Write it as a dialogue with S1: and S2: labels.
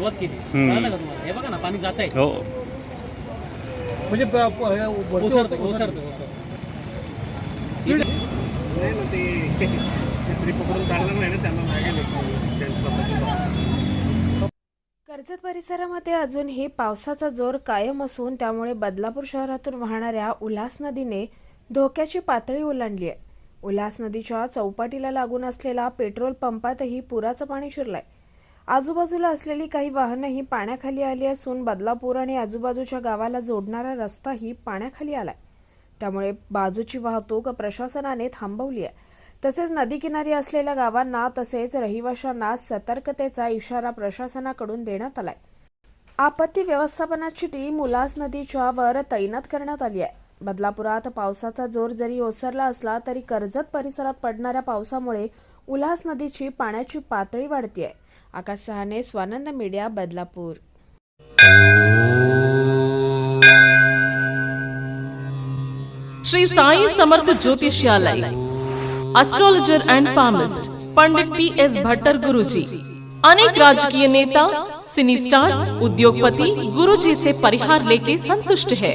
S1: सुरुवात केली.
S2: हम्म.
S1: कळालं का तुम्हाला? हे बघा ना पाणी जात आहे
S2: हो.
S3: म्हणजे ब- प- हे वरती
S1: ओसरतो
S3: होतं-
S1: ओसरतो ओसरतो
S3: नाही ना ते छत्री पकडून चालणार नाही ना त्यांना लागेल
S4: कर्जत परिसरामध्ये अजूनही पावसाचा जोर कायम असून त्यामुळे बदलापूर शहरातून वाहणाऱ्या उल्हास नदीने धोक्याची पातळी ओलांडली आहे. उल्हास नदीच्या चौपाटीला लागून असलेला पेट्रोल पंपातही पुराचं पाणी शिरलंय. आजूबाजूला असलेली काही वाहनंही पाण्याखाली आली असून बदलापूर आणि आजूबाजूच्या गावाला जोडणारा रस्ताही पाण्याखाली आलाय. त्यामुळे बाजूची वाहतूक प्रशासनाने थांबवली आहे. तसेच नदीकिनारी असलेल्या गावांना तसेच रहिवाशांना सतर्कतेचा इशारा प्रशासनाकडून देण्यात आलाय. आपत्ती व्यवस्थापनाची टीम उल्हास नदीच्या वर तैनात करण्यात आली आहे. बदलापुरात पावसाचा जोर जरी ओसरला असला तरी कर्जत परिसरात पडणाऱ्या पावसामुळे उल्हास नदीची पाण्याची पातळी वाढतीये. Akash Sahane Swanand media, Badlapur.
S5: Shri Sai Samarth ज्योतिषालय astrologer and palmist Pandit T S Bhattar Guruji अनेक राजकीय नेता सिनी स्टार्स उद्योगपति गुरुजी से परिहार लेके संतुष्ट है।